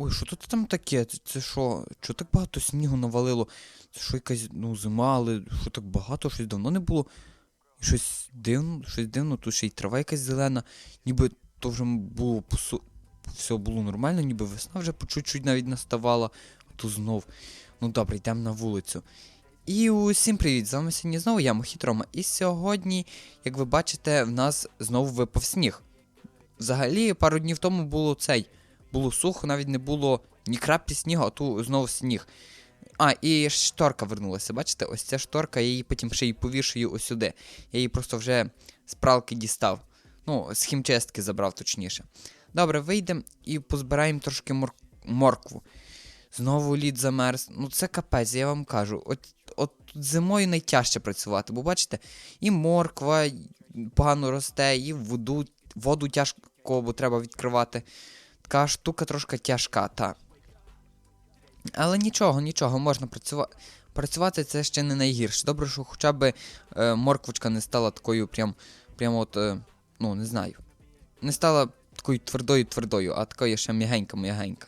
Ой, що тут там таке? Це, що? Чого так багато снігу навалило? Це що якась ну, зима, але що так багато, щось давно не було. Щось дивно, щось дивно, тут ще й трава якась зелена, ніби то вже було посу... все було нормально, ніби весна вже по чуть-чуть навіть наставала, а тут знов. Ну добре, йдемо на вулицю. І усім привіт! З вами сьогодні знову я, Мохітрома. І сьогодні, як ви бачите, в нас знову випав сніг. Взагалі, пару днів тому було цей. Було сухо, навіть не було ні краплі снігу, а тут знову сніг. А, і шторка вернулася. Бачите, ось ця шторка, я її потім ще й повішую ось сюди. Я її просто вже з пралки дістав. Ну, з хімчистки забрав точніше. Добре, вийдемо і позбираємо трошки мор... моркву. Знову лід замерз. Ну це капець, я вам кажу. От, от зимою найтяжче працювати, бо бачите, і морква погано росте, і воду, воду тяжко, бо треба відкривати. Така штука трошки тяжка, та. Але нічого, нічого, можна працювати. Працювати це ще не найгірше. Добре, що хоча б е, морквочка не стала такою, прям, прям от, е, ну, не знаю. Не стала такою твердою-твердою, а такою ще м'ягенька-м'ягенька.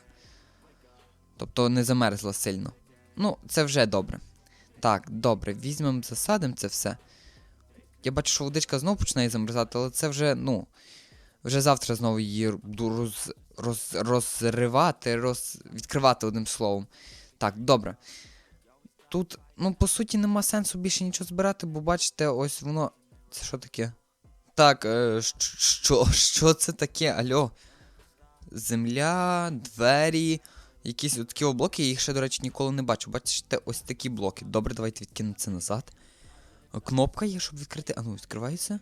Тобто не замерзла сильно. Ну, це вже добре. Так, добре, візьмемо, засадимо це все. Я бачу, що водичка знову починає замерзати, але це вже, ну. Вже завтра знову її роз, роз, розривати, роз, відкривати одним словом. Так, добре. Тут, ну, по суті, нема сенсу більше нічого збирати, бо бачите, ось воно. Це що таке? Так, е, що, що це таке? Альо? Земля, двері, якісь такі блоки, я їх ще, до речі, ніколи не бачу. Бачите, ось такі блоки. Добре, давайте відкинемо це назад. Е, Кнопка є, щоб відкрити. А ну, відкривається.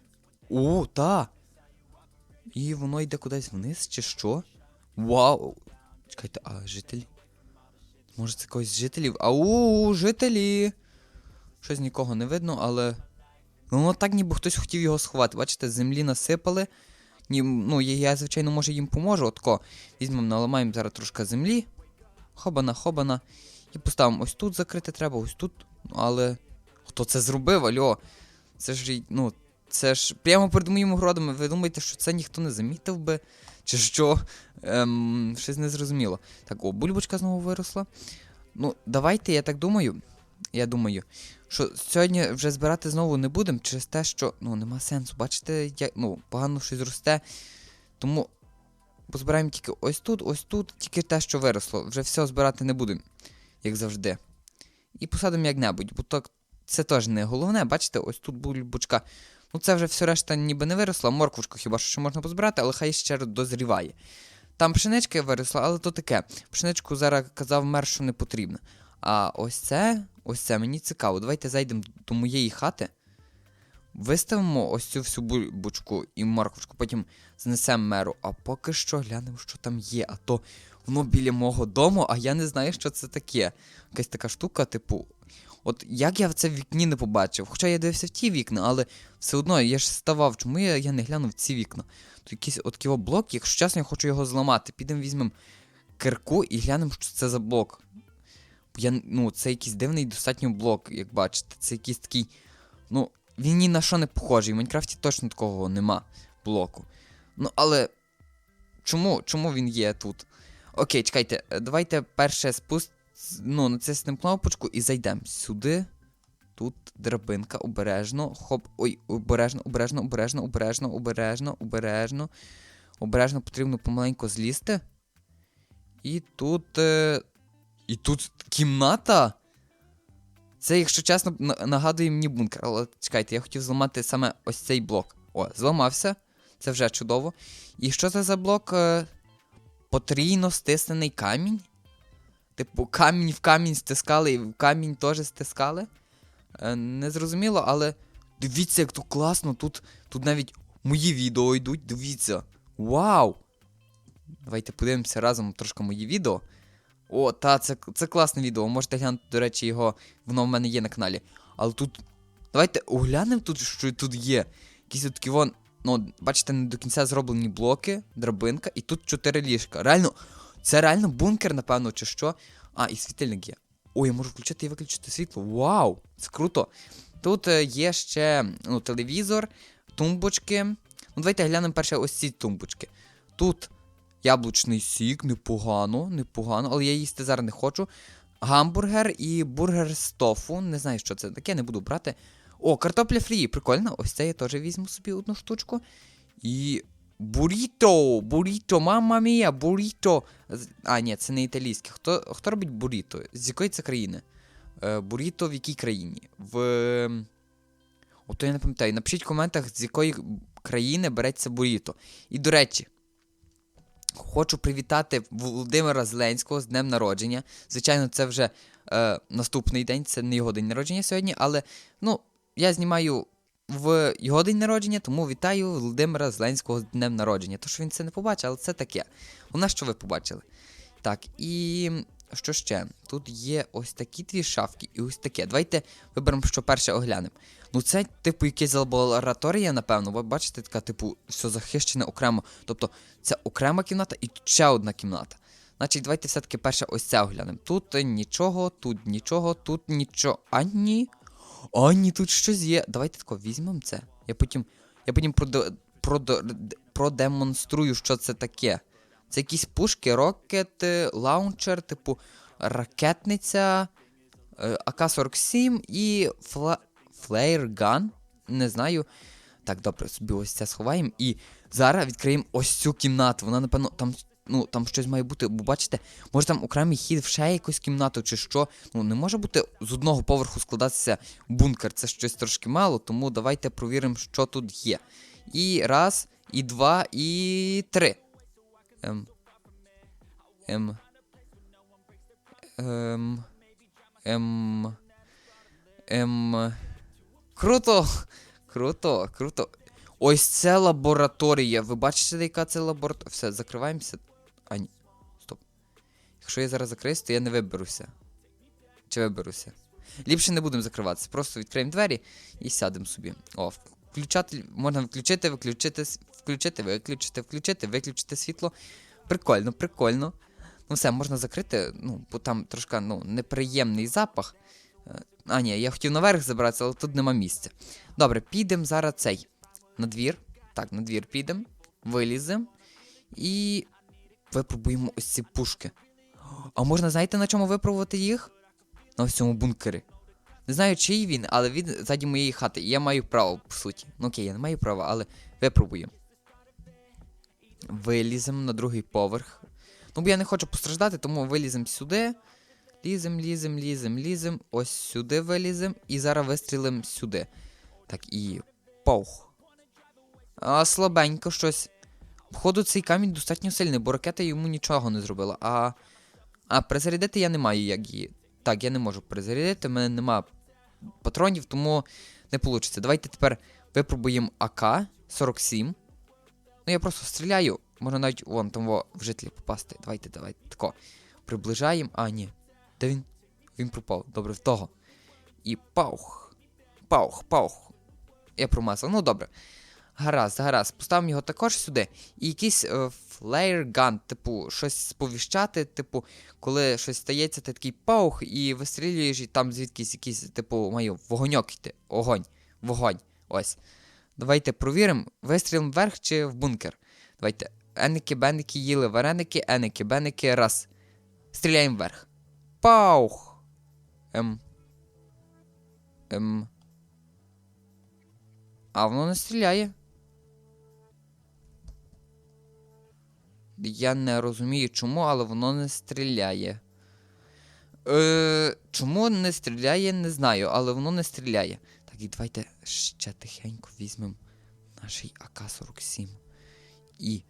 О, та! І воно йде кудись вниз, чи що? Вау! Чекайте, а жителі? Може це когось з жителів? Ау, жителі! Щось нікого не видно, але. Ну, так, ніби хтось хотів його сховати. Бачите, землі насипали. Ні, ну, я, звичайно, може їм поможу. Отко. Візьмемо, наламаємо зараз трошки землі. Хобана, хобана. І поставимо ось тут закрити треба, ось тут. Ну, але. Хто це зробив, альо? Це ж, ну, це ж прямо перед моїм городом. Ви думаєте, що це ніхто не замітив би? Чи що? Ем, щось не зрозуміло. Так, о, бульбочка знову виросла. Ну, давайте, я так думаю. Я думаю, що сьогодні вже збирати знову не будемо через те, що ну, нема сенсу. Бачите, як, ну, погано щось росте. Тому позбираємо тільки ось тут, ось тут, тільки те, що виросло. Вже все збирати не будемо, як завжди. І посадимо як-небудь, бо так це теж не головне. Бачите, ось тут бульбочка. Ну, це вже все решта ніби не виросло, морквушку хіба що можна позбирати, але хай ще дозріває. Там пшеничка виросла, але то таке. Пшеничку зараз казав мер, що не потрібно. А ось це, ось це мені цікаво. Давайте зайдемо до моєї хати. Виставимо ось цю всю бульбочку і морквушку, потім знесемо меру. А поки що глянемо, що там є. А то воно біля мого дому, а я не знаю, що це таке. Якась така штука, типу. От як я це в вікні не побачив. Хоча я дивився в ті вікна, але все одно я ж ставав, чому я, я не глянув ці вікна. То якийсь от блок, якщо чесно, я хочу його зламати. Підемо візьмемо кирку і глянемо, що це за блок. Я, ну, це якийсь дивний достатньо блок, як бачите. Це якийсь такий. Ну, він ні на що не похожий. В Майнкрафті точно такого нема блоку. Ну, але. Чому чому він є тут? Окей, чекайте, давайте перше спуст. Ну, натиснемо кнопочку і зайдемо сюди. Тут драбинка, обережно. Хоп. Ой, обережно, обережно, обережно, обережно, обережно, обережно. Обережно потрібно помаленьку злізти. І тут. Е... І тут кімната. Це, якщо чесно, на- нагадує мені бункер. Але чекайте, я хотів зламати саме ось цей блок. О, зламався. Це вже чудово. І що це за блок? Е... Потрійно стиснений камінь? Типу, камінь в камінь стискали і в камінь теж стискали. Е, не зрозуміло, але дивіться, як тут класно. Тут, тут навіть мої відео йдуть, дивіться. Вау! Давайте подивимося разом трошки мої відео. О, та, це, це класне відео. Можете глянути, до речі, його, воно в мене є на каналі. Але тут. Давайте оглянемо тут, що тут є. Якісь такі вон. Ну, бачите, не до кінця зроблені блоки, драбинка, і тут чотири ліжка. Реально, це реально бункер, напевно, чи що. А, і світильник є. О, я можу включити і виключити світло. Вау! Це круто. Тут е, є ще ну, телевізор, тумбочки. Ну, давайте глянемо перше ось ці тумбочки. Тут Яблучний сік, непогано, непогано, але я їсти зараз не хочу. Гамбургер і бургер з тофу. Не знаю, що це таке, не буду брати. О, картопля фрі, прикольно. Ось це я теж візьму собі одну штучку. І. Буріто! Буріто, мама мія, буріто. А, ні, це не італійське. Хто, хто робить буріто? З якої це країни? Е, буріто в якій країні? В. Ото я не пам'ятаю. Напишіть в коментах, з якої країни береться буріто. І до речі, хочу привітати Володимира Зеленського з днем народження. Звичайно, це вже е, наступний день, це не його день народження сьогодні, але ну, я знімаю в його день народження, тому вітаю Володимира Зеленського з днем народження. То, що він це не побачив, але це таке. У нас що ви побачили? Так, і що ще? Тут є ось такі дві шафки і ось таке. Давайте виберемо, що перше оглянемо. Ну, це, типу, якась лабораторія, напевно. Ви бачите, така, типу, все захищене окремо. Тобто, це окрема кімната і ще одна кімната. Значить, давайте все-таки перше ось це оглянемо. Тут нічого, тут нічого, тут нічого. А ні. А ні, тут щось є. Давайте тако візьмемо це. Я потім. Я потім продо, продо, продемонструю, що це таке. Це якісь пушки, рокет, е, лаунчер, типу ракетниця, е, АК-47 і фла... флеєрган. Не знаю. Так, добре, собі ось це сховаємо. І зараз відкриємо ось цю кімнату. Вона, напевно, там. Ну, там щось має бути, бо бачите, може там окремий хід в ще якусь кімнату чи що. Ну, не може бути з одного поверху складатися бункер. Це щось трошки мало, тому давайте провіримо, що тут є. І раз, і два, і три. Ем. Ем. Ем. Ем. Ем. Круто! Круто, круто. Ось це лабораторія. Ви бачите, яка це лабораторія? Все, закриваємося. А, ні. Стоп. Якщо я зараз закриюсь, то я не виберуся. Чи виберуся? Ліпше не будемо закриватися. Просто відкриємо двері і сядемо собі. О, включати. Можна включити, виключити, включити, виключити, включити, виключити світло. Прикольно, прикольно. Ну все, можна закрити, ну, бо там трошки ну, неприємний запах. Е, А, ні, я хотів наверх забратися, але тут нема місця. Добре, підемо зараз цей. На двір. Так, на двір підемо. Виліземо. І випробуємо ось ці пушки. А можна, знаєте, на чому випробувати їх? На ось цьому бункері. Не знаю, чий він, але він ззаді моєї хати. І я маю право, по суті. Ну окей, я не маю права, але випробуємо. Виліземо на другий поверх. Ну, бо я не хочу постраждати, тому виліземо сюди. Лізем, лізем, лізем, лізем. Ось сюди вилізем. І зараз вистрілимо сюди. Так, і. Паух. А, слабенько щось. Походу, цей камінь достатньо сильний, бо ракета йому нічого не зробила. А. А перезарядити я не маю як її. Так, я не можу перезарядити, в мене нема патронів, тому не вийде. Давайте тепер випробуємо АК-47. Ну, я просто стріляю. Можна навіть вон там в жителі попасти. Давайте, давайте. Тако. Приближаємо. А, ні. Де він? Він пропав. Добре, в того. І паух. Паух, паух. Я промазав. Ну добре. Гаразд, гаразд. Поставимо його також сюди. І якийсь е, флеєрган, типу, щось сповіщати, типу, коли щось стається, ти такий паух, і вистрілюєш, і там звідкись якийсь, типу, маю вогоньок йти. Огонь. Вогонь. Ось. Давайте провіримо, вистрілимо вверх чи в бункер. Давайте. Еники, беники їли вареники, еники, беники, раз. Стріляємо вверх. Паух. Ем. Ем. А воно не стріляє. Я не розумію чому, але воно не стріляє. Е, чому не стріляє, не знаю, але воно не стріляє. Так, і давайте ще тихенько візьмемо наш АК-47 і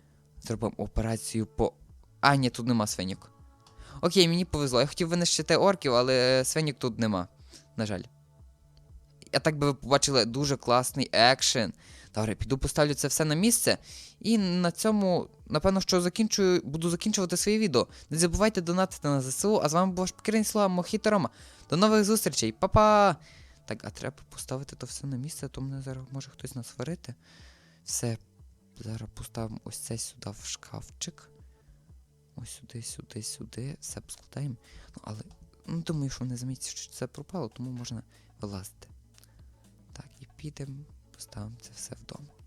зробимо операцію по. А, ні, тут нема свиньок. Окей, мені повезло. Я хотів винищити орків, але свиньок тут нема. На жаль. Я так би ви побачили дуже класний екшен. Добре, піду поставлю це все на місце. І на цьому, напевно, що закінчую, буду закінчувати своє відео. Не забувайте донатити на ЗСУ, а з вами був ваш покірний слова Мохіто Рома. До нових зустрічей, Па-па! Так, а треба поставити то все на місце, а то мене зараз може хтось насварити. Все, зараз поставимо ось це сюди в шкафчик. Ось сюди, сюди, сюди. Все поскладаємо. Ну, але ну, думаю, що не замітять, що це пропало, тому можна вилазити. Підемо, поставимо це все вдома.